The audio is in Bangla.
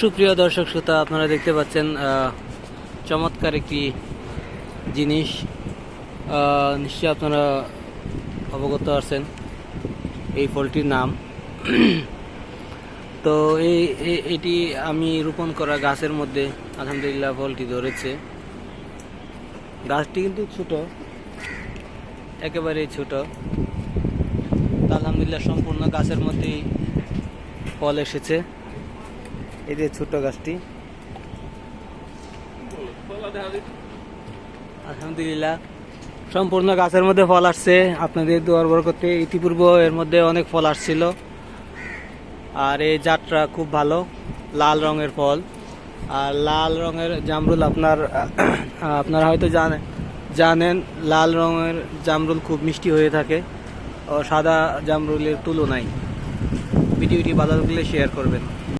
সুপ্রিয় দর্শক শ্রোতা, আপনারা দেখতে পাচ্ছেন চমৎকার একটি জিনিস। নিশ্চয়ই আপনারা অবগত আছেন এই ফলটির নাম। তো এই এটি আমি রোপণ করা গাছের মধ্যে, আলহামদুলিল্লাহ, ফলটি ধরেছে। গাছটি কিন্তু ছোট, একেবারেই ছোট। আলহামদুলিল্লাহ, সম্পূর্ণ গাছের মধ্যেই ফল এসেছে। এই যে ছোট গাছটি। আলহামদুলিল্লাহ। সম্পূর্ণ গাছের মধ্যে ফল আসছে। আপনাদের দোয়ার বরকতে ইতিপূর্ব এর মধ্যে অনেক ফল আসছিল। আর এই জাতটা খুব ভালো, লাল রঙের ফল। আর লাল রঙের জামরুল আপনার আপনারা হয়তো জানেন জানেন, লাল রঙের জামরুল খুব মিষ্টি হয়ে থাকে ও সাদা জামরুলের তুলনায়। ভিডিওটি ভালো লাগলে শেয়ার করবেন।